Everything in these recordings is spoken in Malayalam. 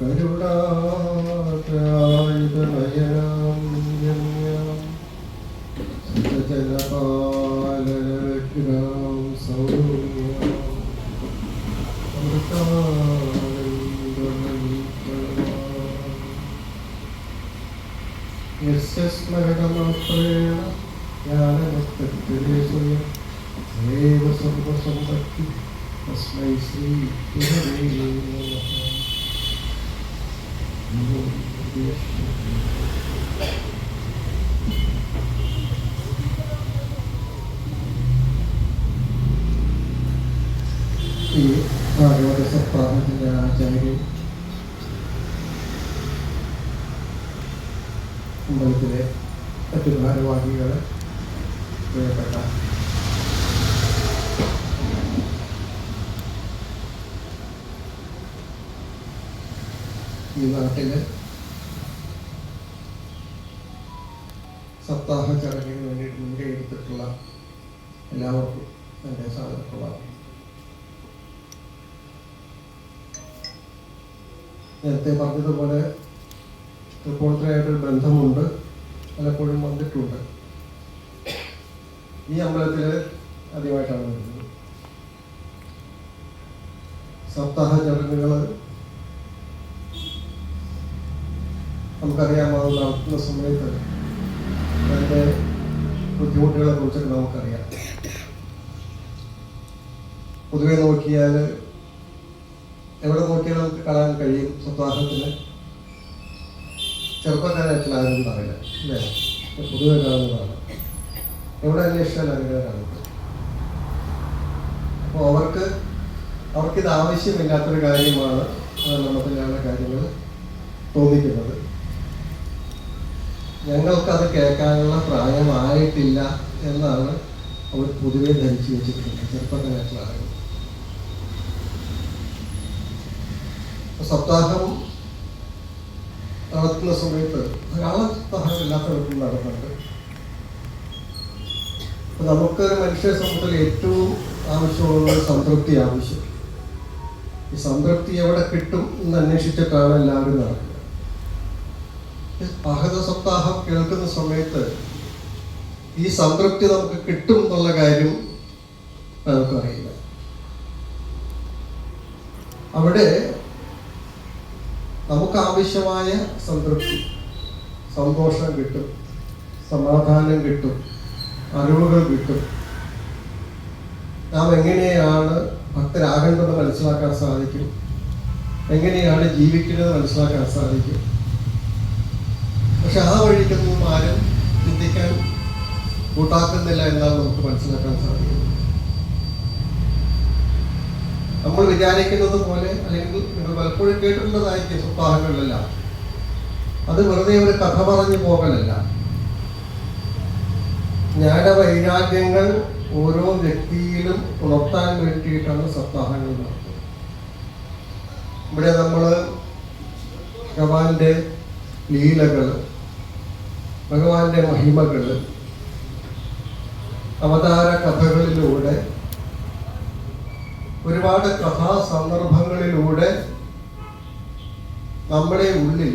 കരുണായുധനയനാം അമ്പലത്തിലെ മറ്റു ഭാരവാഹികൾ പ്രിയപ്പെട്ട ഈ നാട്ടിൽ സപ്താഹ ചടങ്ങിന് വേണ്ടിയിട്ട് മുൻകൈ എടുത്തിട്ടുള്ള എല്ലാവർക്കും എന്റെ സ്വാഗതപ്രഭാതം നേരത്തെ പറഞ്ഞതുപോലെ റിപ്പോർട്ടറായിട്ടൊരു ബന്ധമുണ്ട്. പലപ്പോഴും വന്നിട്ടുണ്ട്. ഈ അമ്പലത്തിൽ ആദ്യമായിട്ടാണ് വരുന്നത്. സപ്താഹ ചടങ്ങുകൾ നമുക്കറിയാമാവുന്ന നടത്തുന്ന സമയത്ത് അതിന്റെ ബുദ്ധിമുട്ടുകളെ കുറിച്ചൊക്കെ നമുക്കറിയാം. പൊതുവെ നോക്കിയാൽ എവിടെ നോക്കിയാലും നമുക്ക് കാണാൻ കഴിയും സപ്താഹത്തിന്. ചെറുപ്പക്കാരായിട്ടുള്ള ആരും പറയില്ല അല്ലേ? പൊതുവെ കാണുന്നതാണ്. എവിടെ അന്വേഷിച്ചാലും അറിയാൻ കാണുന്നത്. അപ്പോൾ അവർക്ക് അവർക്കിത് ആവശ്യമില്ലാത്തൊരു കാര്യമാണ് നമുക്കില്ലാത്ത കാര്യങ്ങൾ തോന്നിക്കുന്നത്. ഞങ്ങൾക്കത് കേൾക്കാനുള്ള പ്രായമായിട്ടില്ല എന്നാണ് അവർ പൊതുവെ ധരിച്ചു വെച്ചിട്ടുണ്ട് ചെറുപ്പക്കാരായിട്ടുള്ള ആളുകൾ സപ്താഹം നടത്തുന്ന സമയത്ത് ധാരാളം സപ്താഹം എല്ലാത്തവർക്കും നടക്കുന്നുണ്ട്. അപ്പൊ നമുക്ക് മനുഷ്യ സമൂഹത്തിൽ ഏറ്റവും ആവശ്യമുള്ള സംതൃപ്തി ആവശ്യം. ഈ സംതൃപ്തി എവിടെ കിട്ടും എന്ന് അന്വേഷിച്ചിട്ടാണ് എല്ലാവരും നടക്കുന്നത് അഹത സപ്താഹം കേൾക്കുന്ന സമയത്ത് ഈ സംതൃപ്തി നമുക്ക് കിട്ടും എന്നുള്ള കാര്യം നമുക്കറിയില്ല. അവിടെ ആവശ്യമായ സംതൃപ്തി സന്തോഷം കിട്ടും സമാധാനം കിട്ടും അറിവുകൾ കിട്ടും. നാം എങ്ങനെയാണ് ഭക്തരാകേണ്ടത് മനസ്സിലാക്കാൻ സാധിക്കും? എങ്ങനെയാണ് ജീവിക്കുന്നത് മനസ്സിലാക്കാൻ സാധിക്കും? പക്ഷെ ആ വഴിക്കൊന്നും ആരും ചിന്തിക്കാൻ കൂട്ടാക്കുന്നില്ല എന്നാണ് നമുക്ക് മനസ്സിലാക്കാൻ സാധിക്കുന്നത്. നമ്മൾ വിചാരിക്കുന്നത് പോലെ അല്ലെങ്കിൽ നിങ്ങൾ പലപ്പോഴും കേട്ടിട്ടുള്ളതായിരിക്കും സപ്താഹങ്ങളിലെല്ലാം അത് വെറുതെ ഒരു കഥ പറഞ്ഞു പോകലല്ല. ജ്ഞാനവൈരാഗ്യങ്ങൾ ഓരോ വ്യക്തിയിലും ഉണർത്താൻ വേണ്ടിയിട്ടാണ് സപ്താഹങ്ങൾ നടത്തുന്നത്. ഇവിടെ നമ്മൾ ഭഗവാന്റെ ലീലകൾ ഭഗവാന്റെ മഹിമകൾ അവതാര കഥകളിലൂടെ ഒരുപാട് കഥാസന്ദർഭങ്ങളിലൂടെ നമ്മുടെ ഉള്ളിൽ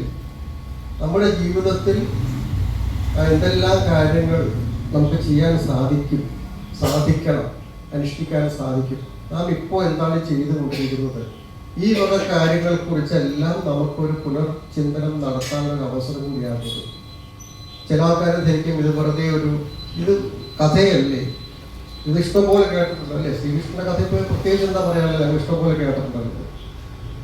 നമ്മുടെ ജീവിതത്തിൽ എന്തെല്ലാം കാര്യങ്ങൾ നമുക്ക് ചെയ്യാൻ സാധിക്കും സാധിക്കണം അനുഷ്ഠിക്കാൻ സാധിക്കും. നാം ഇപ്പോൾ എന്താണ് ചെയ്തുകൊണ്ടിരിക്കുന്നത്? ഈ വക കാര്യങ്ങളെ കുറിച്ചെല്ലാം നമുക്കൊരു പുനർചിന്തനം നടത്താനൊരു അവസരം കൂടിയാകുന്നത് ചില ആൾക്കാരെ ധരിക്കും ഇത് വെറുതെ ഒരു ഇത് കഥയല്ലേ? ഇത് ഇഷ്ടംപോലെ കേട്ടിട്ടുണ്ട് അല്ലേ? ശ്രീകൃഷ്ണന്റെ കഥ ഇപ്പോൾ പ്രത്യേകിച്ച് എന്താ പറയാനുള്ള ഇഷ്ടംപോലെ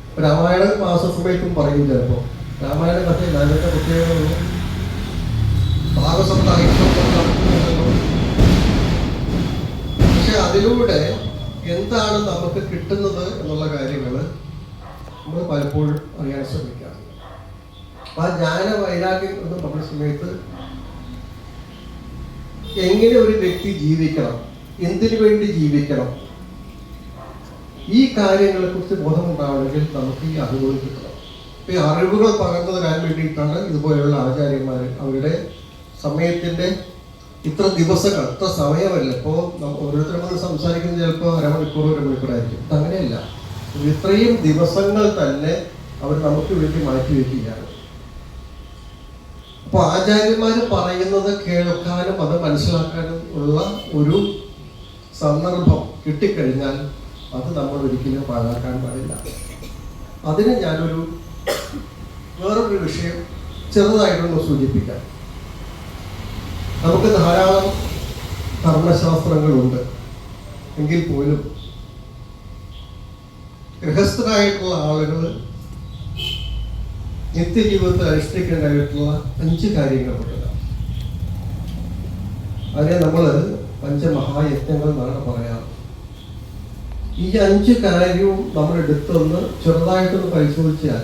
ഇപ്പൊ രാമായണ മാസസഭയ്ക്കും പറയും ചിലപ്പോ. രാമായണ കഥയിൽ അതിന്റെ പ്രത്യേകത പക്ഷെ അതിലൂടെ എന്താണ് നമുക്ക് കിട്ടുന്നത് എന്നുള്ള കാര്യങ്ങൾ നമ്മൾ പലപ്പോഴും അറിയാൻ ശ്രമിക്കാം. ആ ജ്ഞാന വൈരാഗ്യം എന്ന് പറഞ്ഞ സമയത്ത് എങ്ങനെ ഒരു വ്യക്തി ജീവിക്കണം? എന്തിനു വേണ്ടി ജീവിക്കണം? ഈ കാര്യങ്ങളെ കുറിച്ച് ബോധമുണ്ടാവണമെങ്കിൽ നമുക്ക് ഈ അറിവുകൾ കിട്ടണം. അപ്പൊ ഈ അറിവുകൾ പകർന്നു തരാൻ വേണ്ടിയിട്ടാണ് ഇതുപോലെയുള്ള ആചാര്യന്മാർ അവരുടെ സമയത്തിന്റെ ഇത്ര ദിവസങ്ങൾ ഇത്ര സമയമല്ല. ഇപ്പോൾ ഓരോരുത്തരും അത് സംസാരിക്കുന്നത് ചിലപ്പോൾ അരമണിക്കൂർ ഒരു മണിക്കൂറായിരിക്കും അങ്ങനെയല്ല. ഇത്രയും ദിവസങ്ങൾ തന്നെ അവർ നമുക്ക് വേണ്ടി മാറ്റി വയ്ക്കുകയാണ് അപ്പോൾ ആചാര്യന്മാർ പറയുന്നത് കേൾക്കാനും അത് മനസ്സിലാക്കാനും ഉള്ള ഒരു സന്ദർഭം കിട്ടിക്കഴിഞ്ഞാൽ അത് നമ്മൾ ഒരിക്കലും പാഴാക്കാൻ പാടില്ല. അതിന് ഞാനൊരു വേറൊരു വിഷയം ചെറുതായിട്ടൊന്ന് സൂചിപ്പിക്കാം. നമുക്ക് ധാരാളം ധർമ്മശാസ്ത്രങ്ങളുണ്ട്. എങ്കിൽ പോലും ഗൃഹസ്ഥരായിട്ടുള്ള ആളുകൾ നിത്യജീവിതത്തിൽ അനുഷ്ഠിക്കേണ്ടതായിട്ടുള്ള അഞ്ച് കാര്യങ്ങൾ കാര്യങ്ങളുണ്ട്. അതിനെ നമ്മൾ പഞ്ചമഹായജ്ഞങ്ങൾ എന്നാണ് പറയാറ്. ഈ അഞ്ച് കാര്യവും നമ്മൾ എടുത്തൊന്ന് ചെറുതായിട്ടൊന്ന് പരിശോധിച്ചാൽ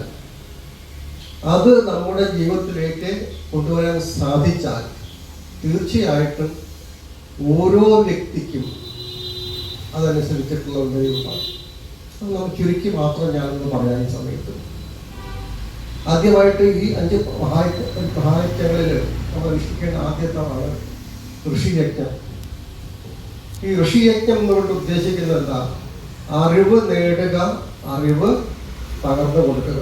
അത് നമ്മുടെ ജീവിതത്തിലേക്ക് കൊണ്ടുവരാൻ സാധിച്ചാൽ തീർച്ചയായിട്ടും ഓരോ വ്യക്തിക്കും അതനുസരിച്ചിട്ടുള്ള അത് നമുക്ക് ചുരുക്കി മാത്രം ഞാനൊന്ന് പറയാൻ സമയത്ത്. ആദ്യമായിട്ട് ഈ അഞ്ച് മഹായ മഹായജ്ഞങ്ങളിൽ നമ്മൾ അനുഷ്ഠിക്കേണ്ട ആദ്യത്താണ് ഋഷിയജ്ഞം ഈ ഋഷിയജ്ഞം എന്നുകൊണ്ട് ഉദ്ദേശിക്കുന്നത് എന്താ അറിവ് നേടുക അറിവ് പകർന്നു കൊടുക്കുക.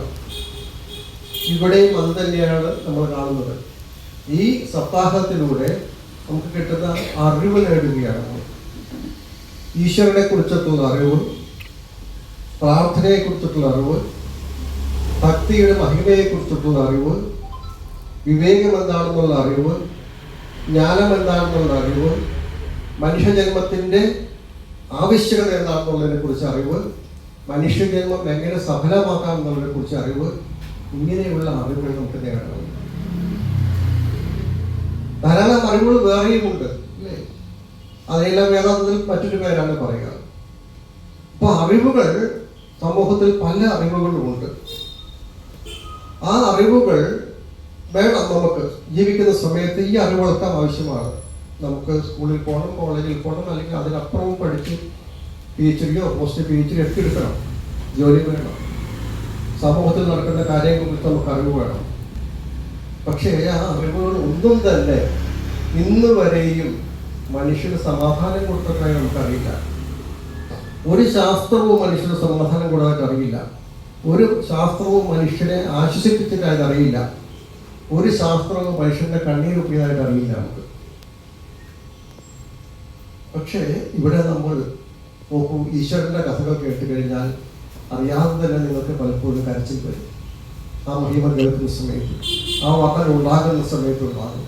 ഇവിടെയും അത് തന്നെയാണ് നമ്മൾ കാണുന്നത്. ഈ സപ്താഹത്തിലൂടെ നമുക്ക് കിട്ടുന്ന അറിവ് നേടുകയാണ്. ഈശ്വരനെ കുറിച്ചിട്ടുള്ള അറിവ് പ്രാർത്ഥനയെ കുറിച്ചിട്ടുള്ള അറിവ് ഭക്തിയുടെ മഹിമയെ കുറിച്ചിട്ടുള്ള അറിവ് വിവേകം എന്താണെന്നുള്ള അറിവ് ജ്ഞാനം എന്താണെന്നുള്ള അറിവ് മനുഷ്യജന്മത്തിന്റെ ആവശ്യകത എന്താണെന്നുള്ളതിനെ കുറിച്ച് അറിവ് മനുഷ്യജന്മം എങ്ങനെ സഫലമാക്കാം എന്നുള്ളതിനെ കുറിച്ച് അറിവ് ഇങ്ങനെയുള്ള അറിവുകൾ നമുക്ക് നേടണം. ധാരാളം അറിവുകൾ വേറെയുമുണ്ട് അല്ലേ? അതെല്ലാം വേദാന്തത്തിൽ മറ്റൊരു പേരാണ് പറയുക. അപ്പൊ അറിവുകൾ സമൂഹത്തിൽ പല അറിവുകളുമുണ്ട്. ആ അറിവുകൾ വേണം നമുക്ക് ജീവിക്കുന്ന സമയത്ത് ഈ അറിവുകളൊക്കെ ആവശ്യമാണ്. നമുക്ക് സ്കൂളിൽ പോകണം കോളേജിൽ പോകണം അല്ലെങ്കിൽ അതിനപ്പുറവും പഠിച്ച് പി എച്ച് ഡിയോ പോസ്റ്റ് പി എച്ച് ഡി ഒക്കെ എടുക്കണം ജോലി വേണം. സമൂഹത്തിൽ നടക്കുന്ന കാര്യങ്ങളെക്കുറിച്ച് നമുക്ക് അറിവ് വേണം. പക്ഷേ ആ അറിവുകൾ ഒന്നും തന്നെ ഇന്ന് വരെയും മനുഷ്യന് സമാധാനം കൊടുത്തതായി നമുക്കറിയില്ല. ഒരു ശാസ്ത്രവും മനുഷ്യന് സമാധാനം കൊടുക്കാൻ അറിയില്ല. ഒരു ശാസ്ത്രവും മനുഷ്യനെ ആശ്വസിപ്പിച്ചതായിട്ട് അറിയില്ല ഒരു ശാസ്ത്രവും മനുഷ്യന്റെ കണ്ണീരൊപ്പിയതായിട്ട് അറിയില്ല നമുക്ക്. പക്ഷേ ഇവിടെ നമ്മൾ നോക്കൂ ഈശ്വരന്റെ കഥകൾ കേട്ട് കഴിഞ്ഞാൽ അറിയാതെ തന്നെ നിങ്ങൾക്ക് പലപ്പോഴും കരച്ചിൽ വരും. ആ മഹിമ കേൾക്കുന്ന സമയത്ത് ആ വാക്കൾ ഉണ്ടാകുന്ന സമയത്ത് ഉണ്ടാകും.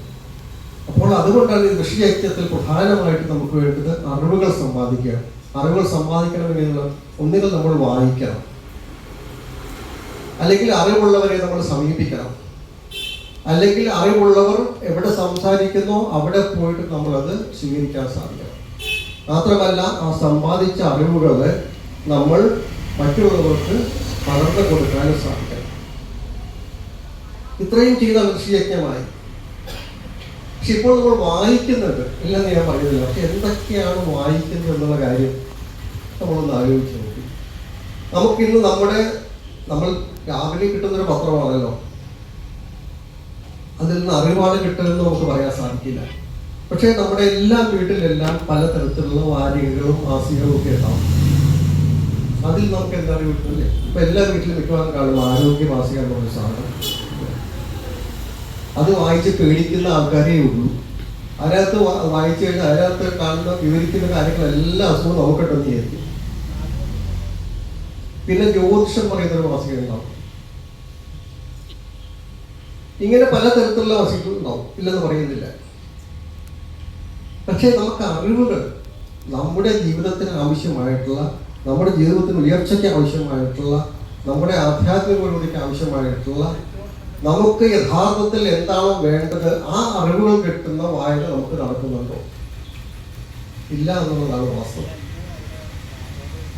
അപ്പോൾ അതുകൊണ്ടാണ് ഈ ഋഷിയജ്ഞത്തിൽ പ്രധാനമായിട്ട് നമുക്ക് വേണ്ടത് അറിവുകൾ സമ്പാദിക്കുക. അറിവുകൾ സമ്പാദിക്കണമെങ്കിൽ ഒന്നുകിൽ നമ്മൾ വായിക്കണം. അല്ലെങ്കിൽ അറിവുള്ളവരെ നമ്മൾ സമീപിക്കണം. അല്ലെങ്കിൽ അറിവുള്ളവർ എവിടെ സംസാരിക്കുന്നോ അവിടെ പോയിട്ട് നമ്മളത് സ്വീകരിക്കാൻ സാധിക്കണം. മാത്രമല്ല ആ സമ്പാദിച്ച അറിവുകൾ നമ്മൾ മറ്റുള്ളവർക്ക് പകർന്നു കൊടുക്കാനും സാധിക്കണം. ഇത്രയും ചെയ്ത ഋഷിയജ്ഞമായി പക്ഷെ ഇപ്പോൾ നമ്മൾ വായിക്കുന്നുണ്ട് ഇല്ലെന്ന് ഞാൻ പറയുന്നില്ല പക്ഷെ എന്തൊക്കെയാണ് വായിക്കുന്നത് എന്നുള്ള കാര്യം നമ്മളൊന്ന് ആലോചിച്ച് നോക്കി. നമുക്കിന്ന് നമ്മുടെ നമ്മൾ രാവിലെ കിട്ടുന്നൊരു പത്രമാണല്ലോ. അതിൽ നിന്ന് അറിവാണ് കിട്ടുമെന്ന് നമുക്ക് പറയാൻ സാധിക്കില്ല. പക്ഷേ നമ്മുടെ എല്ലാ വീട്ടിലെല്ലാം പലതരത്തിലുള്ള വാരികകളും മാസികകളും ഒക്കെ ഉണ്ടാവും. അതിൽ നമുക്ക് എന്താ അറിവ് കിട്ടുമല്ലേ ഇപ്പൊ എല്ലാ വീട്ടിലും മിക്കവാറും കാണും ആരോഗ്യ മാസിക എന്നുള്ള സാധനം. അത് വായിച്ച് പേടിക്കുന്ന ആൾക്കാരേ ഉള്ളൂ. അതിനകത്ത് വായിച്ചു കഴിഞ്ഞാൽ അതിനകത്ത് കാണുന്ന വിവരിക്കുന്ന കാര്യങ്ങളെല്ലാം അസുഖം നോക്കട്ടെന്ന് വിചാരിക്കും. പിന്നെ ജ്യോതിഷം പറയുന്ന ഒരു മാസിക ഉണ്ടാവും. ഇങ്ങനെ പലതരത്തിലുള്ള മാസികകൾ ഉണ്ടാവും. ഇല്ലെന്ന് പറയുന്നില്ല. പക്ഷേ നമുക്ക് അറിവുകൾ നമ്മുടെ ജീവിതത്തിന് ആവശ്യമായിട്ടുള്ള നമ്മുടെ ജീവിതത്തിന് ഉയർച്ചയ്ക്ക് ആവശ്യമായിട്ടുള്ള നമ്മുടെ ആധ്യാത്മിക പുരോഗതിക്ക് ആവശ്യമായിട്ടുള്ള നമുക്ക് യഥാർത്ഥത്തിൽ എന്താണോ വേണ്ടത് ആ അറിവുകൾ കിട്ടുന്ന വായന നമുക്ക് നടക്കുന്നുണ്ടോ? ഇല്ല എന്നുള്ളതാണ് വാസ്തവം.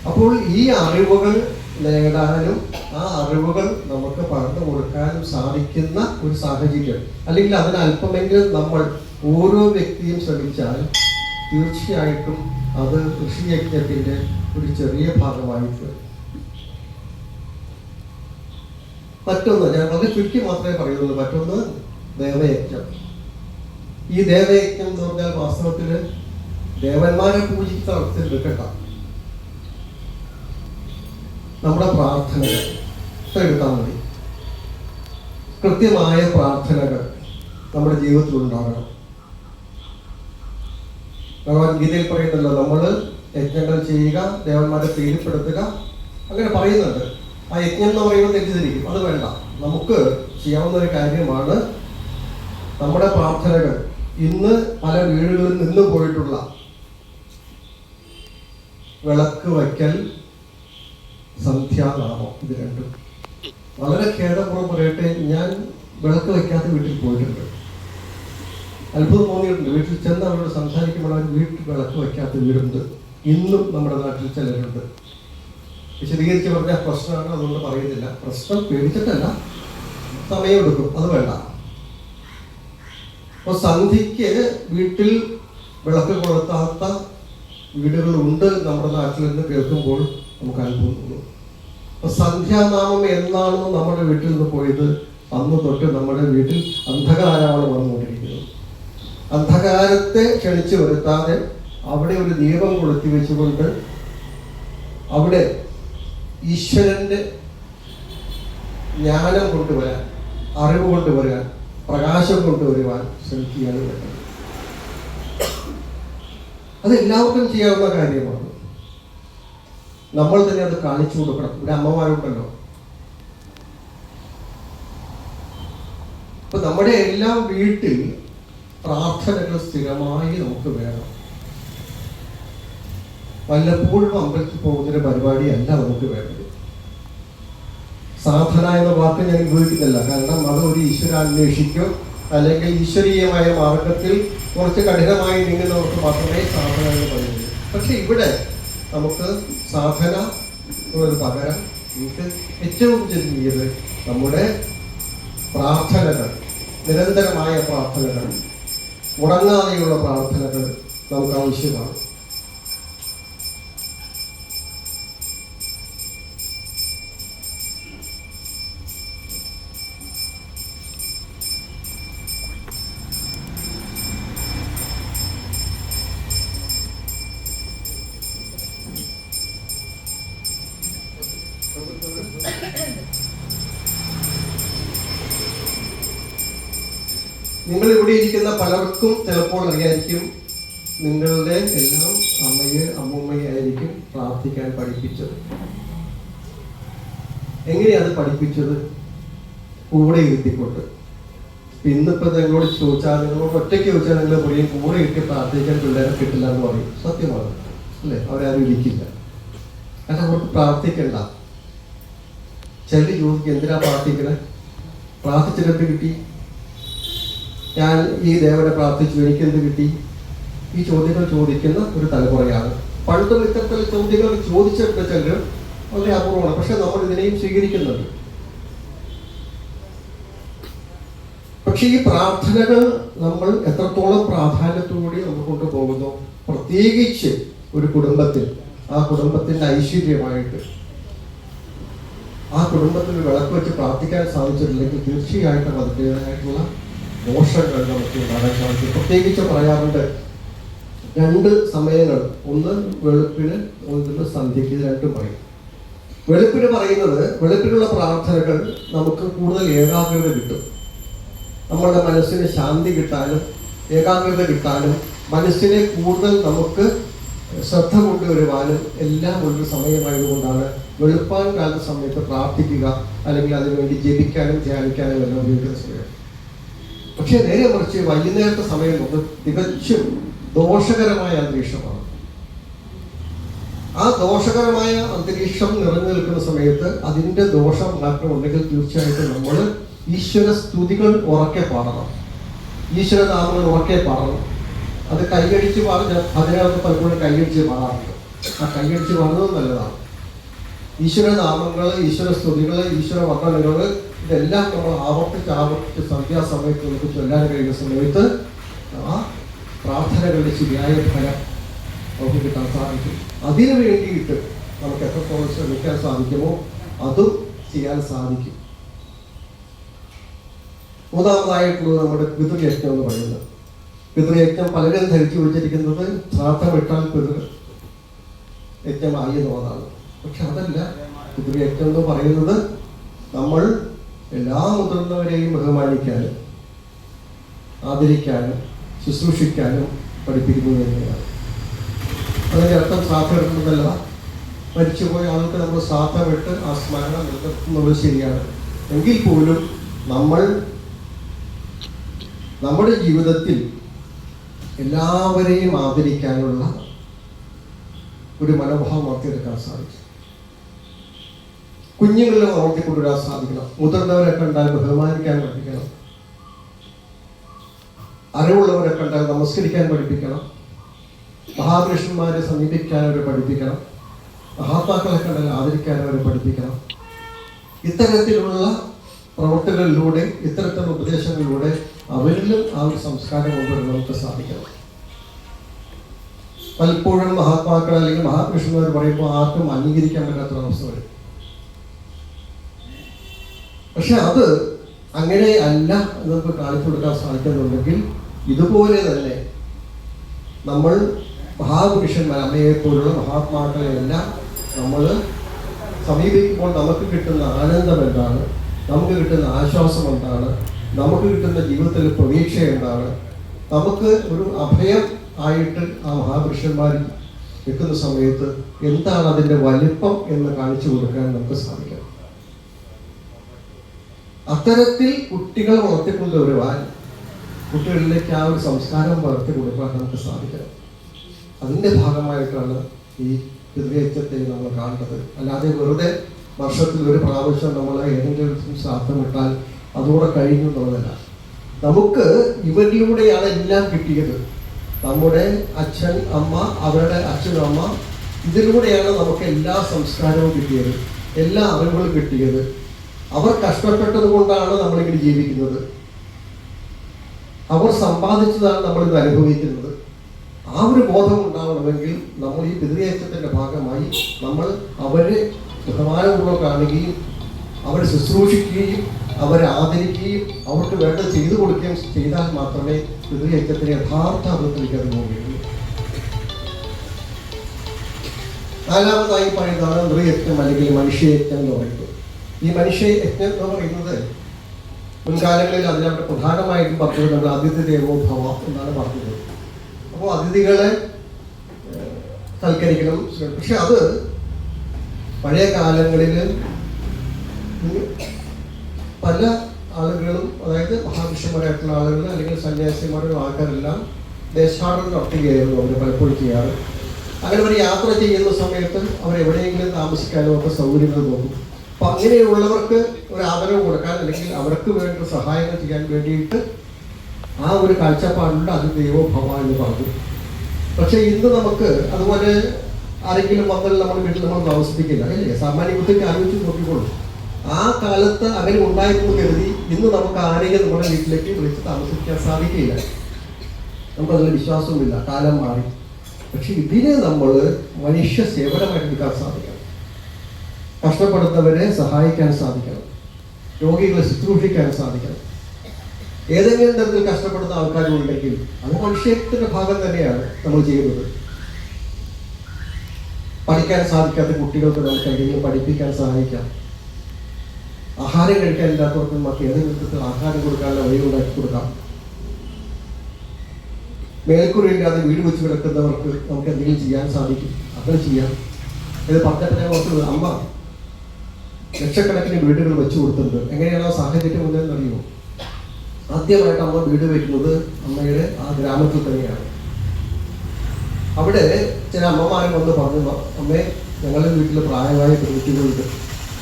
അപ്പോൾ ഈ അറിവുകൾ നേടാനും ആ അറിവുകൾ നമുക്ക് പറഞ്ഞു കൊടുക്കാനും സാധിക്കുന്ന ഒരു സാഹചര്യം അല്ലെങ്കിൽ അതിന് അല്പമെങ്കിലും നമ്മൾ ഓരോ വ്യക്തിയും ശ്രമിച്ചാൽ തീർച്ചയായിട്ടും അത് കൃഷിയജ്ഞത്തിന്റെ ഒരു ചെറിയ ഭാഗമായി വരും. മറ്റൊന്ന് ഞാൻ വളരെ ചുരുക്കി മാത്രമേ പറയുന്നുള്ളൂ മറ്റൊന്ന് ദേവയജ്ഞം. ഈ ദേവയജ്ഞം എന്ന് പറഞ്ഞാൽ വാസ്തവത്തിൽ ദേവന്മാരെ പൂജിച്ച അർത്ഥത്തിൽ വെക്കണ്ട നമ്മുടെ പ്രാർത്ഥനകൾ. എടുത്താൽ മതി. കൃത്യമായ പ്രാർത്ഥനകൾ നമ്മുടെ ജീവിതത്തിൽ ഉണ്ടാകണം ഭഗവത്ഗീതയിൽ പറയുന്നല്ലോ നമ്മൾ യജ്ഞങ്ങൾ ചെയ്യുക ദേവന്മാരെ പ്രീതിപ്പെടുത്തുക അങ്ങനെ പറയുന്നുണ്ട്. ആ യജ്ഞം എന്ന് പറയുമ്പോൾ തെറ്റിദ്ധരിക്കും. അത് വേണ്ട. നമുക്ക് ചെയ്യാവുന്ന ഒരു കാര്യമാണ് നമ്മുടെ പ്രാർത്ഥനകൾ. ഇന്ന് പല വീടുകളിൽ നിന്ന് പോയിട്ടുള്ള വിളക്ക് വയ്ക്കൽ സന്ധ്യാനാമം ഇത് രണ്ടും. വളരെ ഖേദപൂർവം പറയട്ടെ ഞാൻ വിളക്ക് വയ്ക്കാത്ത വീട്ടിൽ പോയിട്ടുണ്ട്. അത്ഭുതം തോന്നിയിട്ടുണ്ട്. വീട്ടിൽ ചെന്ന് അവരോട് സംസാരിക്കുമ്പോൾ അവർ വീട്ടിൽ വിളക്ക് വയ്ക്കാത്ത വീടുണ്ട്. ഇന്നും നമ്മുടെ നാട്ടിൽ ചിലരുണ്ട്. വിശദീകരിച്ച് പറഞ്ഞ പ്രശ്നമാണ് അതുകൊണ്ട് പറയുന്നില്ല. പ്രശ്നം പേടിച്ചിട്ടല്ല. സമയമെടുക്കും. അത് വേണ്ട. അപ്പോൾ സന്ധിക്ക് വീട്ടിൽ വിളക്ക് കൊളുത്താത്ത വീടുകളുണ്ട് നമ്മുടെ നാട്ടിൽ നിന്ന് കേൾക്കുമ്പോൾ നമുക്ക് അനുഭവം തോന്നും. അപ്പൊ സന്ധ്യാനാമം എന്നാണോ നമ്മുടെ വീട്ടിൽ നിന്ന് പോയത്? അന്ന് തൊട്ട് നമ്മുടെ വീട്ടിൽ അന്ധകാരമാണ് വന്നുകൊണ്ടിരിക്കുന്നത്. അന്ധകാരത്തെ ക്ഷണിച്ചു വരുത്താതെ അവിടെ ഒരു ദീപം കൊളുത്തി വെച്ചുകൊണ്ട് അവിടെ ഈശ്വരന്റെ ജ്ഞാനം കൊണ്ടുവരാൻ അറിവ് കൊണ്ടുവരാൻ പ്രകാശം കൊണ്ടുവരുവാൻ ശ്രമിക്കുകയാണ് വേണ്ടത് അത് എല്ലാവർക്കും ചെയ്യാവുന്ന കാര്യമാണ്. നമ്മൾ തന്നെ അത് കാണിച്ചു കൊടുക്കണം. ഇവിടെ അമ്മമാരുണ്ടല്ലോ. അപ്പൊ നമ്മുടെ എല്ലാം വീട്ടിൽ പ്രാർത്ഥനകൾ സ്ഥിരമായി നമുക്ക് വേണം. വല്ലപ്പോഴും അമ്പലത്തിൽ പോകുന്നൊരു പരിപാടിയല്ല നമുക്ക് വേണ്ടത്. സാധന എന്ന വാക്ക് ഞാൻ ഉപയോഗിക്കുന്നില്ല. കാരണം അത് ഒരു ഈശ്വരാന്വേഷിക്കോ അല്ലെങ്കിൽ ഈശ്വരീയമായ മാർഗത്തിൽ കുറച്ച് കഠിനമായി നീങ്ങുന്നവർക്ക് മാത്രമേ സാധന എന്ന് പറയുന്നത് പക്ഷെ ഇവിടെ നമുക്ക് സാധന പകരം നമുക്ക് ഏറ്റവും ചെറിയത് നമ്മുടെ പ്രാർത്ഥനകൾ നിരന്തരമായ പ്രാർത്ഥനകൾ. മുടങ്ങാതെയുള്ള പ്രാർത്ഥനകൾ നമുക്ക് ആവശ്യമാണ്. ചിലപ്പോൾ നിങ്ങളുടെ എല്ലാം അമ്മയെ അമ്മൂമ്മയെ ആയിരിക്കും പ്രാർത്ഥിക്കാൻ പഠിപ്പിച്ചത്. എങ്ങനെയാണ് പഠിപ്പിച്ചത്? കൂടെ ഇരുത്തിക്കൊണ്ട് ഇന്നിപ്പോ നിങ്ങളോട് ചോദിച്ചാൽ നിങ്ങളോട് ഒറ്റയ്ക്ക് ചോദിച്ചാൽ നിങ്ങൾ പറയും കൂടെ ഇട്ട് പ്രാർത്ഥിക്കാൻ പിള്ളേരെ കിട്ടില്ല എന്ന് പറയും. സത്യമാണ്. അല്ലേ? അവരാരും ഇരിക്കില്ല. കാരണം അവർക്ക് പ്രാർത്ഥിക്കണ്ട. ചിലർ ചോദിക്കും എന്തിനാ പ്രാർത്ഥിക്കണേ? പ്രാർത്ഥിച്ചിട്ട് കിട്ടി? ഞാൻ ഈ ദേവനെ പ്രാർത്ഥിച്ചു എനിക്കെന്ത് കിട്ടി? ഈ ചോദ്യങ്ങൾ ചോദിക്കുന്ന ഒരു തലമുറയാണ്. പണ്ടും ഇത്തരത്തിലുള്ള ചോദ്യങ്ങൾ ചോദിച്ചിട്ട് ചിലർ വളരെ അപൂർവമാണ്. പക്ഷെ നമ്മൾ ഇതിനെയും സ്വീകരിക്കുന്നുണ്ട്. പക്ഷെ ഈ പ്രാർത്ഥനകൾ നമ്മൾ എത്രത്തോളം പ്രാധാന്യത്തോടെ നമ്മൾ കൊണ്ടുപോകുന്നു? പ്രത്യേകിച്ച് ഒരു കുടുംബത്തിൽ. ആ കുടുംബത്തിന്റെ ഐശ്വര്യമായിട്ട്. ആ കുടുംബത്തിന് വിളക്ക് വെച്ച് പ്രാർത്ഥിക്കാൻ സാധിച്ചിട്ടില്ലെങ്കിൽ തീർച്ചയായിട്ടും അതിന്റെതായിട്ടുള്ള ദോഷങ്ങൾ നമുക്ക് ഉണ്ടാകാൻ സാധിക്കും. പ്രത്യേകിച്ച് പറയാറുണ്ട് രണ്ട് സമയങ്ങൾ. ഒന്ന് വെളുപ്പിന് ഒന്ന് സന്ധ്യയ്ക്ക് രണ്ടും പറയും. വെളുപ്പിന് പറയുന്നത് വെളുപ്പിനുള്ള പ്രാർത്ഥനകൾ നമുക്ക് കൂടുതൽ ഏകാഗ്രത കിട്ടും. നമ്മളുടെ മനസ്സിന് ശാന്തി കിട്ടാനും ഏകാഗ്രത കിട്ടാനും മനസ്സിനെ കൂടുതൽ നമുക്ക് ശ്രദ്ധ കൊണ്ടുവരുവാനും എല്ലാം ഒരു സമയമായതുകൊണ്ടാണ് വെളുപ്പാൻ കാല സമയത്ത് പ്രാർത്ഥിക്കുക അല്ലെങ്കിൽ അതിനുവേണ്ടി ജപിക്കാനും ധ്യാനിക്കാനും എല്ലാം ഉപയോഗിക്കുന്ന സമയം. പക്ഷേ നേരെ മറിച്ച് വൈകുന്നേരത്തെ സമയം കൊണ്ട് തികച്ചും ദോഷകരമായ അന്തരീക്ഷമാണ്. ആ ദോഷകരമായ അന്തരീക്ഷം നിറഞ്ഞു നിൽക്കുന്ന സമയത്ത് അതിന്റെ ദോഷം മാറ്റമുണ്ടെങ്കിൽ തീർച്ചയായിട്ടും നമ്മൾ ഈശ്വര സ്തുതികൾ ഉറക്കെ പാടണം. ഈശ്വര നാമങ്ങൾ ഉറക്കെ പാടണം. അത് കൈയടിച്ച് പാടുന്ന അതിനകത്ത് പലപ്പോഴും കൈയടിച്ച് പാടാറുണ്ട്. ആ കൈയടിച്ച് പാടുന്നത് നല്ലതാണ്. ഈശ്വര നാമങ്ങൾ ഈശ്വര സ്തുതികൾ ഈശ്വര വന്ദനകൾ ഇതെല്ലാം നമ്മൾ ആവർത്തിച്ച് ആവർത്തിച്ച് സന്ധ്യാസമയത്ത് നമുക്ക് ചൊല്ലാൻ കഴിയുന്ന സമയത്ത് ആ പ്രാർത്ഥനകളുടെ ശരിയായ ഫലം നമുക്ക് കിട്ടാൻ സാധിക്കും. അതിനു വേണ്ടിയിട്ട് നമുക്ക് എത്രത്തോളം ശ്രമിക്കാൻ സാധിക്കുമോ അതും ചെയ്യാൻ സാധിക്കും. മൂന്നാമതായിട്ടുള്ളത് നമ്മുടെ പിതൃയജ്ഞം എന്ന് പറയുന്നത്. പിതൃയജ്ഞം പലരും ധരിച്ചു വിളിച്ചിരിക്കുന്നത് ശ്രാദ്ധം വിട്ടാൽ പിതൃ യജ്ഞമായി എന്നുള്ളതാണ് പക്ഷെ അതല്ല ഇതിൽ എന്ന് പറയുന്നത് നമ്മൾ എല്ലാ മുതിർന്നവരെയും ബഹുമാനിക്കാനും ആദരിക്കാനും ശുശ്രൂഷിക്കാനും പഠിപ്പിക്കുന്നു തന്നെയാണ് അതിന്റെ അർത്ഥം സാധ്യതല്ല മരിച്ചുപോയ ആൾക്ക് നമ്മൾ സാധ്യമിട്ട് ആ സ്മരണ നിലനിർത്തുന്നത് ശരിയാണ്. എങ്കിൽ പോലും നമ്മൾ നമ്മുടെ ജീവിതത്തിൽ എല്ലാവരെയും ആദരിക്കാനുള്ള ഒരു മനോഭാവം വളർത്തിയെടുക്കാൻ സാധിക്കും. കുഞ്ഞുങ്ങളെ വളർത്തിക്കൊണ്ടുവരാൻ സാധിക്കണം മുതിർന്നവരെ കണ്ടാൽ ബഹുമാനിക്കാൻ പഠിപ്പിക്കണം. അറിവുള്ളവരെ കണ്ടാൽ നമസ്കരിക്കാൻ പഠിപ്പിക്കണം. മഹാപുരുഷന്മാരെ സമീപിക്കാൻ അവരെ പഠിപ്പിക്കണം. മഹാത്മാക്കളെ കണ്ടാൽ ആദരിക്കാൻ അവരെ പഠിപ്പിക്കണം. ഇത്തരത്തിലുള്ള പ്രവർത്തനങ്ങളിലൂടെ ഇത്തരത്തിലുള്ള ഉപദേശങ്ങളിലൂടെ അവരിലും ആ ഒരു സംസ്കാരം കൊണ്ടുവരാൻ നമുക്ക് സാധിക്കണം. പലപ്പോഴും മഹാത്മാക്കൾ അല്ലെങ്കിൽ മഹാപുരുഷന്മാർ പറയുമ്പോൾ ആർക്കും അംഗീകരിക്കാൻ പറ്റാത്ത അവസ്ഥ വരും. പക്ഷെ അത് അങ്ങനെ അല്ല എന്ന് നമുക്ക് കാണിച്ചു കൊടുക്കാൻ സാധിക്കുന്നുണ്ടെങ്കിൽ ഇതുപോലെ തന്നെ നമ്മൾ മഹാപുരുഷന്മാർ അമ്മയെ പോലുള്ള മഹാത്മാക്കളെ എല്ലാം നമ്മൾ സമീപിക്കുമ്പോൾ നമുക്ക് കിട്ടുന്ന ആനന്ദം എന്താണ്? നമുക്ക് കിട്ടുന്ന ആശ്വാസം എന്താണ്? നമുക്ക് കിട്ടുന്ന ജീവിതത്തിൽ പ്രതീക്ഷ എന്താണ്? നമുക്ക് ഒരു അഭയം ആയിട്ട് ആ മഹാപുരുഷന്മാർ നിൽക്കുന്ന സമയത്ത് എന്താണ് അതിന്റെ വലിപ്പം എന്ന് കാണിച്ചു കൊടുക്കാൻ നമുക്ക് സാധിക്കണം അത്തരത്തിൽ കുട്ടികളെ വളർത്തിക്കൊണ്ടുവരുവാൻ കുട്ടികളിലേക്ക് ആ ഒരു സംസ്കാരം വളർത്തി കൊടുക്കാൻ നമുക്ക് സാധിക്കണം. അതിന്റെ ഭാഗമായിട്ടാണ് ഈ പിതൃയച്ചത്തെ നമ്മൾ കാണുന്നത്. അല്ലാതെ വെറുതെ വർഷത്തിൽ ഒരു പ്രാവശ്യം നമ്മൾ ഏതെങ്കിലും ശ്രാദ്ധം ഇട്ടാൽ അതോടെ കഴിഞ്ഞു എന്നുള്ളതല്ല. നമുക്ക് ഇവരിലൂടെയാണ് എല്ലാം കിട്ടിയത്. നമ്മുടെ അച്ഛൻ അമ്മ അവരുടെ അച്ഛനും അമ്മ ഇതിലൂടെയാണ് നമുക്ക് എല്ലാ സംസ്കാരവും കിട്ടിയത്. എല്ലാ അറിവുകളും കിട്ടിയത്. അവർ കഷ്ടപ്പെട്ടത് കൊണ്ടാണ് നമ്മളിങ്ങനെ ജീവിക്കുന്നത്. അവർ സമ്പാദിച്ചതാണ് നമ്മളിത് അനുഭവിക്കുന്നത്. ആ ഒരു ബോധം ഉണ്ടാവണമെങ്കിൽ നമ്മൾ ഈ പിതൃയേറ്റത്തിന്റെ ഭാഗമായി നമ്മൾ അവരെ ബഹുമാനപൂർവം കാണുകയും അവരെ ശുശ്രൂഷിക്കുകയും അവരെ ആദരിക്കുകയും അവർക്ക് വേണ്ടത് ചെയ്തു കൊടുക്കുകയും ചെയ്താൽ മാത്രമേ പിതൃയജ്ഞത്തിന് യഥാർത്ഥ അർത്ഥത്തിലേക്ക് അത് പോവുകയുള്ളൂ. നാലാമതായി പറയുന്നതാണ് നൃയജ്ഞം അല്ലെങ്കിൽ മനുഷ്യയജ്ഞം എന്ന് പറയുന്നത്. ഈ മനുഷ്യയജ്ഞം എന്ന് പറയുന്നത് മുൻകാലങ്ങളിൽ അതിനവിടെ പ്രധാനമായിട്ടും പറഞ്ഞത് നമ്മൾ അതിഥി ദേവോഭവ എന്നാണ് പറഞ്ഞത്. അപ്പോൾ അതിഥികളെ സൽക്കരിക്കണം. പക്ഷെ അത് പഴയ കാലങ്ങളിൽ പല ആളുകളും അതായത് മഹാവിഷ്ണുമാരായിട്ടുള്ള ആളുകൾ അല്ലെങ്കിൽ സന്യാസിമാരുടെ ആൾക്കാരെല്ലാം ദേശാടനം നടത്തുകയായിരുന്നു അവർ പലപ്പോഴും ചെയ്യാറ്. അങ്ങനെ ഒരു യാത്ര ചെയ്യുന്ന സമയത്ത് അവർ എവിടെയെങ്കിലും താമസിക്കാനോ ഒക്കെ സൗകര്യങ്ങൾ നോക്കും അപ്പൊ അങ്ങനെയുള്ളവർക്ക് ഒരു ആദരവ് കൊടുക്കാൻ അല്ലെങ്കിൽ അവർക്ക് വേണ്ട സഹായങ്ങൾ ചെയ്യാൻ വേണ്ടിയിട്ട് ആ ഒരു കാഴ്ചപ്പാടുണ്ട് അത് ദൈവഭവ എന്ന് പറഞ്ഞു. പക്ഷെ ഇന്ന് നമുക്ക് അതുപോലെ ആരെങ്കിലും വന്നാൽ നമ്മൾ വീട്ടിൽ നമ്മൾ താമസിപ്പിക്കില്ല അല്ലേ? സാമാന്യ ബുദ്ധിക്ക് ആലോചിച്ച് നോക്കിക്കോളൂ. ആ കാലത്ത് അങ്ങനെ ഉണ്ടായിരുന്നു കരുതി ഇന്ന് നമുക്ക് ആരെങ്കിലും നമ്മുടെ വീട്ടിലേക്ക് വിളിച്ച് താമസിക്കാൻ സാധിക്കില്ല. നമുക്കതിൽ വിശ്വാസവുമില്ല. കാലം മാറി. പക്ഷെ ഇതിനെ നമ്മൾ മനുഷ്യ സേവനമായിട്ട് എടുക്കാൻ സാധിക്കണം. കഷ്ടപ്പെടുന്നവരെ സഹായിക്കാൻ സാധിക്കണം. രോഗികളെ ശുശ്രൂഷിക്കാൻ സാധിക്കണം. ഏതെങ്കിലും തരത്തിൽ കഷ്ടപ്പെടുന്ന ആൾക്കാരുണ്ടെങ്കിൽ അത് മനുഷ്യത്തിന്റെ ഭാഗം തന്നെയാണ് നമ്മൾ ചെയ്യുന്നത്. പഠിക്കാൻ സാധിക്കാത്ത കുട്ടികൾക്ക് നമുക്ക് എന്തെങ്കിലും പഠിപ്പിക്കാൻ സഹായിക്കാം. ആഹാരം കഴിക്കാൻ ഇല്ലാത്തവർക്ക് ഏതെങ്കിലും തരത്തിൽ ആഹാരം കൊടുക്കാനുള്ള വഴി ഉണ്ടാക്കി കൊടുക്കാം. മേൽക്കുറിയില്ലാതെ വീട് വെച്ച് കിടക്കുന്നവർക്ക് നമുക്ക് എന്തെങ്കിലും ചെയ്യാൻ സാധിക്കും. അങ്ങനെ ചെയ്യാം. ഇത് പറഞ്ഞപ്പോൾ അമ്മ ലക്ഷക്കണക്കിന് വീടുകൾ വെച്ചു കൊടുത്തിട്ടുണ്ട്. എങ്ങനെയാണ് ആ സാഹചര്യം അറിയുമോ? ആദ്യമായിട്ട് അമ്മ വീട് വയ്ക്കുന്നത് അമ്മയുടെ ആ ഗ്രാമത്തിൽ തന്നെയാണ്. അവിടെ ചില അമ്മമാരും വന്ന് പറഞ്ഞു അമ്മേ ഞങ്ങളുടെ വീട്ടിൽ പ്രായമായ പെൺകുട്ടികളുണ്ട്.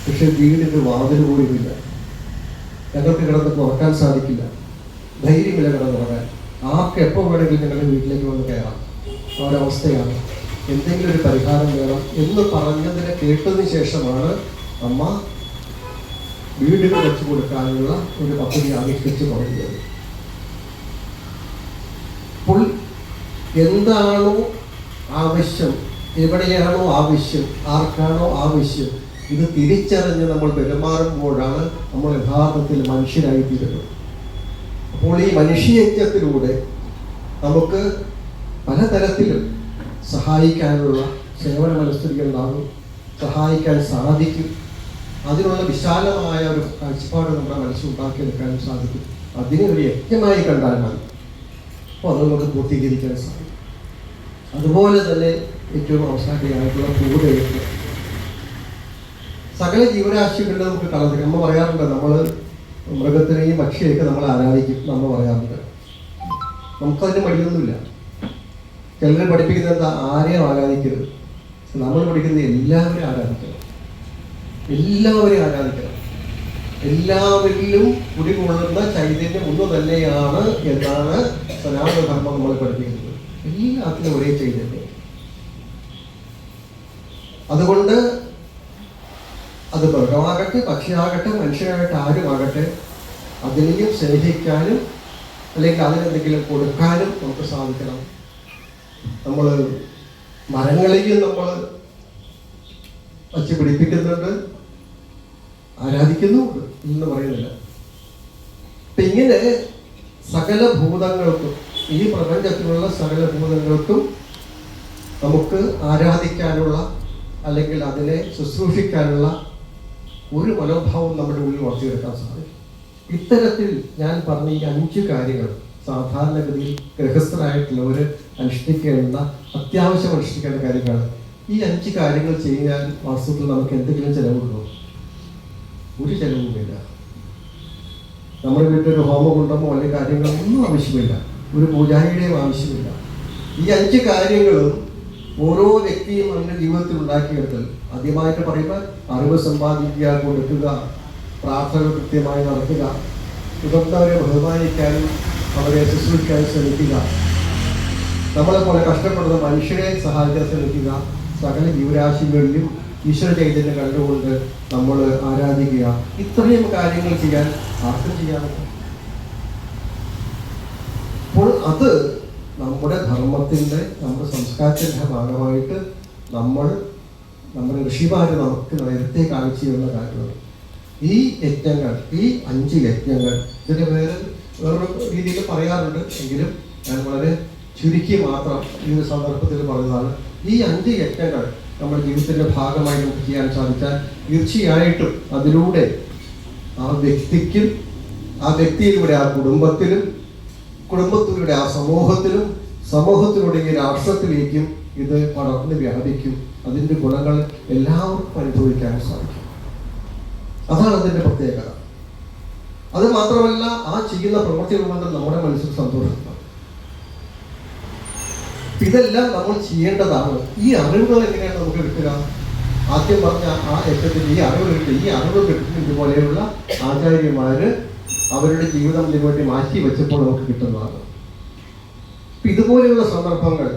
പക്ഷെ വീടിന് വാതിൽ പോലുമില്ല ഞങ്ങൾക്ക് കിടന്ന് തുറക്കാൻ സാധിക്കില്ല. ധൈര്യമില്ല കിടന്നുറങ്ങാൻ. ആർക്ക് എപ്പോൾ വേണമെങ്കിലും ഞങ്ങളുടെ വീട്ടിലേക്ക് വന്ന് കയറാം. ഒരവസ്ഥയാണ് എന്തെങ്കിലും ഒരു പരിഹാരം വേണം എന്ന് പറഞ്ഞതിനെ കേട്ടതിന് ശേഷമാണ് അമ്മ വീടുകൾ വെച്ചു കൊടുക്കാനുള്ള ഒരു പദ്ധതി ആവിഷ്കരിച്ചു തുടങ്ങിയത്. അപ്പോൾ എന്താണോ ആവശ്യം എവിടെയാണോ ആവശ്യം ആർക്കാണോ ആവശ്യം ഇത് തിരിച്ചറിഞ്ഞ് നമ്മൾ പെരുമാറുമ്പോഴാണ് നമ്മൾ യഥാർത്ഥത്തിൽ മനുഷ്യരായി തീരുന്നത് അപ്പോൾ ഈ മനുഷ്യയജ്ഞത്തിലൂടെ നമുക്ക് പലതരത്തിലും സഹായിക്കാനുള്ള സേവന മനസ്ഥിതി സഹായിക്കാൻ സാധിക്കും. അതിനുള്ള വിശാലമായ ഒരു കാഴ്ചപ്പാട് നമ്മുടെ മനസ്സുണ്ടാക്കിയെടുക്കാനും സാധിക്കും. അതിനെ ഒരു യജ്ഞമായി കണ്ടാൽ മതി. അപ്പോൾ അത് നമുക്ക് പൂർത്തീകരിക്കാൻ സാധിക്കും. അതുപോലെ തന്നെ ഏറ്റവും അവസാനിയായിട്ടുള്ള ഭൂതയജ്ഞം സകല ജീവരാശികളുടെ നമുക്ക് കളഞ്ഞിരിക്കും നമ്മൾ പറയാറുണ്ട് നമ്മൾ മൃഗത്തിനെയും പക്ഷിയൊക്കെ നമ്മൾ ആരാധിക്കും നമ്മൾ പറയാറുണ്ട്. നമുക്കതിന് മടിയൊന്നുമില്ല. ചിലർ പഠിപ്പിക്കുന്നത് എന്താ? ആരെയും ആരാധിക്കരുത്. നമ്മൾ പഠിക്കുന്ന എല്ലാവരും ആരാധിക്കണം. എല്ലാവരെയും ആരാധിക്കണം. എല്ലാവരിലും കുടികൊള്ളുന്ന ചൈതന്യം ഒന്ന് തന്നെയാണ് എന്നാണ് സനാതനധർമ്മം നമ്മളെ പഠിപ്പിക്കുന്നത്. എല്ലാത്തിനും ഒരേ ചൈതന്യം. അതുകൊണ്ട് അത് മൃഗമാകട്ടെ പക്ഷിയാകട്ടെ മനുഷ്യനാകട്ടെ ആരുമാകട്ടെ അതിനെയും സ്നേഹിക്കാനും അല്ലെങ്കിൽ അതിനെന്തെങ്കിലും കൊടുക്കാനും നമുക്ക് സാധിക്കണം. നമ്മൾ മരങ്ങളെയും നമ്മൾ വച്ച് പിടിപ്പിക്കുന്നുണ്ട്. ആരാധിക്കുന്നുമുണ്ട് എന്ന് പറയുന്നില്ല. അപ്പൊ ഇങ്ങനെ സകല ഭൂതങ്ങൾക്കും ഈ പ്രപഞ്ചത്തിലുള്ള സകല ഭൂതങ്ങൾക്കും നമുക്ക് ആരാധിക്കാനുള്ള അല്ലെങ്കിൽ അതിനെ ശുശ്രൂഷിക്കാനുള്ള ഒരു മനോഭാവം നമ്മുടെ ഉള്ളിൽ വളർത്തിയെടുക്കാൻ സാധിക്കും. ഇത്തരത്തിൽ ഞാൻ പറഞ്ഞ ഈ അഞ്ച് കാര്യങ്ങൾ സാധാരണഗതിയിൽ ഗൃഹസ്ഥരായിട്ടുള്ളവർ അനുഷ്ഠിക്കേണ്ട അത്യാവശ്യം അനുഷ്ഠിക്കേണ്ട കാര്യങ്ങളാണ്. ഈ അഞ്ച് കാര്യങ്ങൾ ചെയ്യാൻ വാസ്തവത്തിൽ നമുക്ക് എന്തെങ്കിലും ചിലവുണ്ടോ? ഒരു ചിലവുമില്ല നമ്മുടെ വീട്ടിലൊരു ഹോമകുണ്ടമോ അല്ലെങ്കിൽ കാര്യങ്ങളോ ഒന്നും ആവശ്യമില്ല. ഒരു പൂജാരിയുടെയും ആവശ്യമില്ല. ഈ അഞ്ച് കാര്യങ്ങളും ഓരോ വ്യക്തിയും അവന്റെ ജീവിതത്തിൽ ഉണ്ടാക്കിയെടുത്തൽ ആദ്യമായിട്ട് പറയുമ്പോൾ അറിവ് സമ്പാദിക്കുക കൊടുക്കുക പ്രാർത്ഥന കൃത്യമായി നടത്തുക മുതിർന്നവരെ ബഹുമാനിക്കാനും അവരെ ശുശ്രൂഷിക്കാനും ശ്രമിക്കുക. നമ്മളെ പോലെ കഷ്ടപ്പെടുന്ന മനുഷ്യരെ സഹായിക്കാൻ ശ്രമിക്കുക. സകല ജീവരാശികളിലും ഈശ്വര ചൈതന്യം കണ്ടുകൊണ്ട് നമ്മൾ ആരാധിക്കുക. ഇത്രയും കാര്യങ്ങൾ ചെയ്യാൻ ആർക്കും ചെയ്യാറുണ്ട് അപ്പോൾ അത് നമ്മുടെ ധർമ്മത്തിന്റെ നമ്മുടെ സംസ്കാരത്തിന്റെ ഭാഗമായിട്ട് നമ്മൾ നമ്മുടെ ഋഷിമാർ നമുക്ക് നേരത്തെ കാണിച്ചു തരുന്ന കാര്യമാണ്. ഈ യജ്ഞങ്ങൾ ഈ അഞ്ച് യജ്ഞങ്ങൾ ഇതിന്റെ വേറെ വേറൊരു രീതിയിൽ പറയാറുണ്ട്. എങ്കിലും ഞാൻ വളരെ ചുരുക്കി മാത്രം ഈ സന്ദർഭത്തിൽ പറഞ്ഞതാണ്. ഈ അഞ്ച് യജ്ഞങ്ങൾ നമ്മുടെ ജീവിതത്തിന്റെ ഭാഗമായി നമുക്ക് ചെയ്യാൻ സാധിച്ചാൽ തീർച്ചയായിട്ടും അതിലൂടെ ആ വ്യക്തിക്കും ആ വ്യക്തിയിലൂടെ ആ കുടുംബത്തിലും കുടുംബത്തിലൂടെ ആ സമൂഹത്തിലും സമൂഹത്തിലൂടെ ഈ രാഷ്ട്രത്തിലേക്കും ഇത് പടർന്ന് വ്യാപിക്കും. അതിന്റെ ഗുണങ്ങൾ എല്ലാവർക്കും അനുഭവിക്കാൻ സാധിക്കും. അതാണ് അതിന്റെ പ്രത്യേകത. അത് മാത്രമല്ല ആ ചെയ്യുന്ന പ്രവർത്തികൾ കൊണ്ട് നമ്മുടെ മനസ്സിൽ സന്തോഷമുണ്ടാകും ഇതെല്ലാം നമ്മൾ ചെയ്യേണ്ടതാണ്. ഈ അറിവുകൾ എങ്ങനെയാണ് നമുക്ക് കിട്ടുക? ആദ്യം പറഞ്ഞ ആ യജ്ഞത്തിൽ ഈ അറിവ് കിട്ടും ഈ അറിവ് കിട്ടുന്ന ഇതുപോലെയുള്ള ആചാര്യന്മാര് അവരുടെ ജീവിതം ഇതിനു വേണ്ടി മാറ്റി വെച്ചപ്പോൾ നമുക്ക് കിട്ടുന്നതാണ്. ഇതുപോലെയുള്ള സന്ദർഭങ്ങൾ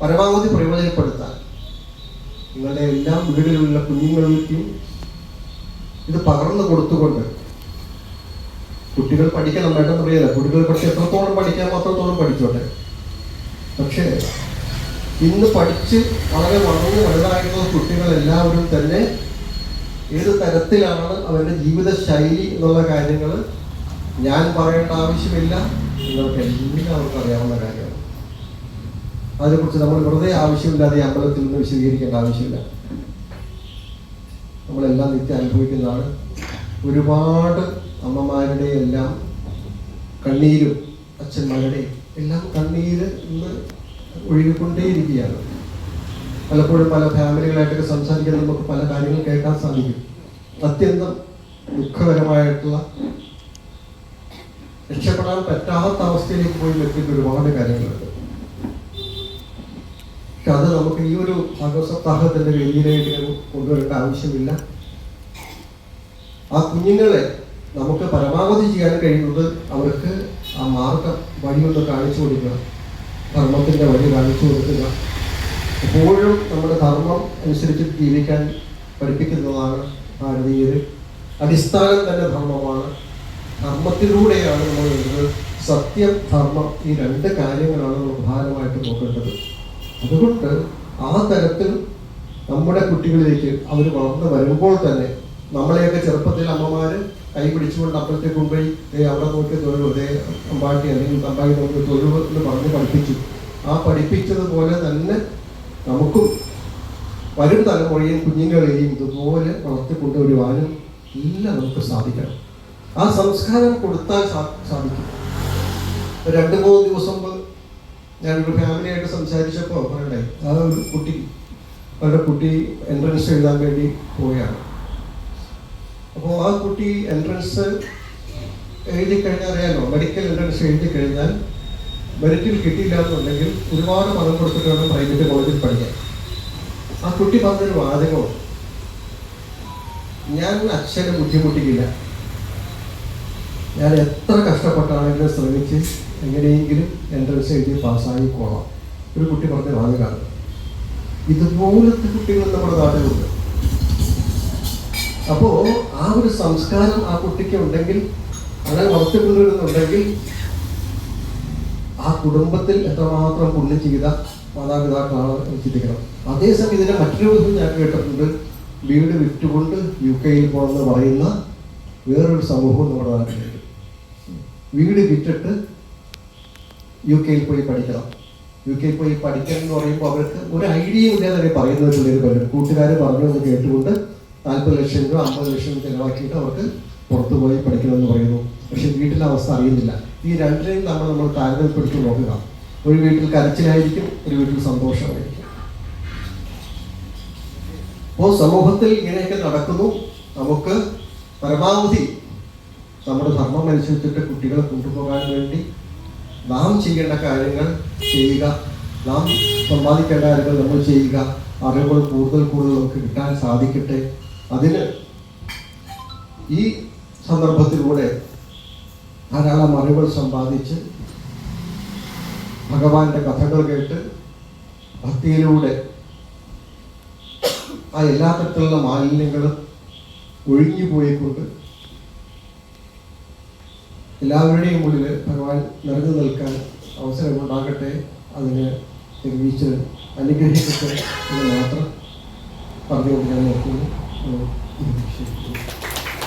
പരമാവധി പ്രയോജനപ്പെടുത്താൻ നിങ്ങളുടെ എല്ലാ വീടുകളിലുള്ള കുഞ്ഞുങ്ങൾക്കും ഇത് പകർന്നു കൊടുത്തുകൊണ്ട് കുട്ടികൾ പഠിക്കണം വേണ്ടെന്ന് അറിയില്ല കുട്ടികൾ പഠിച്ച് എത്രത്തോളം പഠിക്കാൻ അത്രത്തോളം പഠിച്ചോട്ടെ? പക്ഷേ ഇന്ന് പഠിച്ച് വളരെ വളർന്ന് വലുതായിട്ടുള്ള കുട്ടികൾ എല്ലാവരും തന്നെ ഏത് തരത്തിലാണ് അവരുടെ ജീവിത ശൈലി എന്നുള്ള കാര്യങ്ങൾ ഞാൻ പറയേണ്ട ആവശ്യമില്ല. നിങ്ങൾക്ക് എല്ലാവർക്കും അറിയാവുന്ന കാര്യമാണ്. അതിനെക്കുറിച്ച് നമ്മൾ വെറുതെ ആവശ്യമില്ലാതെ അമ്പലത്തിൽ നിന്ന് വിശദീകരിക്കേണ്ട ആവശ്യമില്ല. നമ്മളെല്ലാം നിത്യം അനുഭവിക്കുന്നതാണ്. ഒരുപാട് അമ്മമാരുടെ എല്ലാം കണ്ണീരും അച്ഛന്മാരുടെയും എല്ലാം കണ്ണീര് ഇന്ന് ഒഴുകിക്കൊണ്ടേയിരിക്കുകയാണ്. പലപ്പോഴും പല ഫാമിലികളായിട്ടൊക്കെ സംസാരിക്കാൻ നമുക്ക് പല കാര്യങ്ങൾ കേൾക്കാൻ സാധിക്കും. അത്യന്തം ദുഃഖകരമായിട്ടുള്ള രക്ഷപ്പെടാൻ പറ്റാത്ത അവസ്ഥയിലേക്ക് പോയി എത്തിയിട്ട് ഒരുപാട് കാര്യങ്ങളുണ്ട്. പക്ഷെ അത് നമുക്ക് ഈ ഒരു ഭാഗസപ്താഹത്തിന്റെ വെയിലേക്ക് കൊണ്ടുവരേണ്ട ആവശ്യമില്ല. ആ കുഞ്ഞുങ്ങളെ നമുക്ക് പരമാവധി ചെയ്യാൻ കഴിയുന്നത് അവർക്ക് ആ മാർഗം വഴിയൊന്ന് കാണിച്ചു കൊടുക്കുക. ധർമ്മത്തിന്റെ വഴി കാണിച്ചു കൊടുക്കുക. എപ്പോഴും നമ്മുടെ ധർമ്മം അനുസരിച്ച് ജീവിക്കാൻ പഠിപ്പിക്കുന്നതാണ് ഭാരതീയർ അടിസ്ഥാനം തന്നെ ധർമ്മമാണ്. ധർമ്മത്തിലൂടെയാണ് നമ്മൾ വരുന്നത്. സത്യം ധർമ്മം ഈ രണ്ട് കാര്യങ്ങളാണ് നമ്മൾ പ്രധാനമായിട്ട് നോക്കേണ്ടത്. അതുകൊണ്ട് ആ തരത്തിൽ നമ്മുടെ കുട്ടികളിലേക്ക് അവർ വളർന്നു വരുമ്പോൾ തന്നെ നമ്മളെയൊക്കെ ചെറുപ്പത്തിൽ അമ്മമാര് കൈ പിടിച്ചുകൊണ്ട് അപ്പുറത്തെ കൊണ്ടുപോയി "ദേ അവിടെ നോക്കിയ തൊഴിൽ അതേ അമ്പാട്ടി അല്ലെങ്കിൽ തമ്പാക്കി നോക്കിയ തൊഴിൽ എന്ന് പറഞ്ഞ് പഠിപ്പിച്ചു. ആ പഠിപ്പിച്ചതുപോലെ തന്നെ നമുക്കും വരും തലമുറയും കുഞ്ഞുങ്ങളെയും ഇതുപോലെ വളർത്തിക്കൊണ്ടുവരുവാനും എല്ലാം നമുക്ക് സാധിക്കണം. ആ സംസ്കാരം കൊടുത്താൽ സാധിക്കും. രണ്ട് മൂന്ന് ദിവസം മുമ്പ് ഞാനൊരു ഫാമിലിയായിട്ട് സംസാരിച്ചപ്പോൾ പറയണ്ടേ ആ ഒരു കുട്ടി അവരുടെ കുട്ടി എൻട്രൻസ് എഴുതാൻ വേണ്ടി പോവുകയാണ് അപ്പോൾ ആ കുട്ടി എൻട്രൻസ് എഴുതി കഴിഞ്ഞാൽ അറിയാലോ മെഡിക്കൽ എൻട്രൻസ് എഴുതി കഴിഞ്ഞാൽ മെറിറ്റിൽ കിട്ടിയില്ല എന്നുണ്ടെങ്കിൽ ഒരുപാട് പണം കൊടുത്തിട്ട് വേണം പ്രൈവറ്റ് കോളേജിൽ പഠിക്കാൻ. ആ കുട്ടി പറഞ്ഞൊരു വാചകമാണ് ഞാൻ അച്ഛനെ ബുദ്ധിമുട്ടിക്കില്ല. ഞാൻ എത്ര കഷ്ടപ്പെട്ടാണെങ്കിലും ശ്രമിച്ച് എങ്ങനെയെങ്കിലും എൻട്രൻസ് എഴുതി പാസ്സായിക്കോളാം. ഒരു കുട്ടി പറഞ്ഞ വാചകമാണ്. ഇതുപോലത്തെ കുട്ടികൾ നമ്മുടെ നാട്ടിലുണ്ട്. അപ്പോ ആ ഒരു സംസ്കാരം ആ കുട്ടിക്ക് ഉണ്ടെങ്കിൽ അങ്ങനെ വളർത്തിക്കൊണ്ടുവരുന്നുണ്ടെങ്കിൽ ആ കുടുംബത്തിൽ എത്രമാത്രം പുണ്യം ചെയ്ത മാതാപിതാക്കളാണ് ചിന്തിക്കണം. അതേസമയം ഇതിന്റെ മറ്റൊരു വിധം ഞാൻ കേട്ടിട്ടുണ്ട്. വീട് വിറ്റുകൊണ്ട് യു കെയിൽ പോകണമെന്ന് പറയുന്ന വേറൊരു സമൂഹവും നമ്മുടെ നാട്ടിലുണ്ട്. വീട് വിറ്റിട്ട് യു കെയിൽ പോയി പഠിക്കണം. യു കെയിൽ പോയി പഠിക്കണം എന്ന് പറയുമ്പോൾ അവർക്ക് ഒരു ഐഡിയ ഇല്ലാതെ പറയുന്നത് പിള്ളേർ കൂട്ടുകാർ പറഞ്ഞു എന്ന് കേട്ടുകൊണ്ട് നാൽപ്പത് ലക്ഷം രൂപ അമ്പത് ലക്ഷം രൂപ ചിലവാക്കിയിട്ട് അവർക്ക് പുറത്തു പോയി പഠിക്കണമെന്ന് പറയുന്നു. പക്ഷെ വീട്ടിലെ അവസ്ഥ അറിയുന്നില്ല. ഈ രണ്ടിനെയും നമ്മൾ നമ്മൾ താരതമ്യപ്പെടുത്തി നോക്കുക. ഒരു വീട്ടിൽ കരച്ചിലായിരിക്കും ഒരു വീട്ടിൽ സന്തോഷമായിരിക്കും. അപ്പോൾ സമൂഹത്തിൽ ഇങ്ങനെയൊക്കെ നടക്കുന്നു. നമുക്ക് പരമാവധി നമ്മുടെ ധർമ്മം അനുസരിച്ചിട്ട് കുട്ടികളെ കൊണ്ടുപോകാൻ വേണ്ടി നാം ചെയ്യേണ്ട കാര്യങ്ങൾ ചെയ്യുക. നാം സമ്പാദിക്കേണ്ട കാര്യങ്ങൾ നമ്മൾ ചെയ്യുക. അറിവുകൾ കൂടുതൽ കൂടുതൽ നമുക്ക് കിട്ടാൻ സാധിക്കട്ടെ. അതിന് ഈ സന്ദർഭത്തിലൂടെ ധാരാളം അറിവുകൾ സമ്പാദിച്ച് ഭഗവാന്റെ കഥകൾ കേട്ട് ഭക്തിയിലൂടെ ആ എല്ലാ തരത്തിലുള്ള മാലിന്യങ്ങളും ഒഴിഞ്ഞു പോയിക്കൊണ്ട് എല്ലാവരുടെയും ഉള്ളിൽ ഭഗവാൻ നിറഞ്ഞു നിൽക്കാൻ അവസരമുണ്ടാകട്ടെ അതിന് നിർവഹിച്ച് അനുഗ്രഹിക്കട്ടെ എന്ന് മാത്രം പറഞ്ഞുകൊണ്ട് ഞാൻ നിർത്തുന്നു. 有一行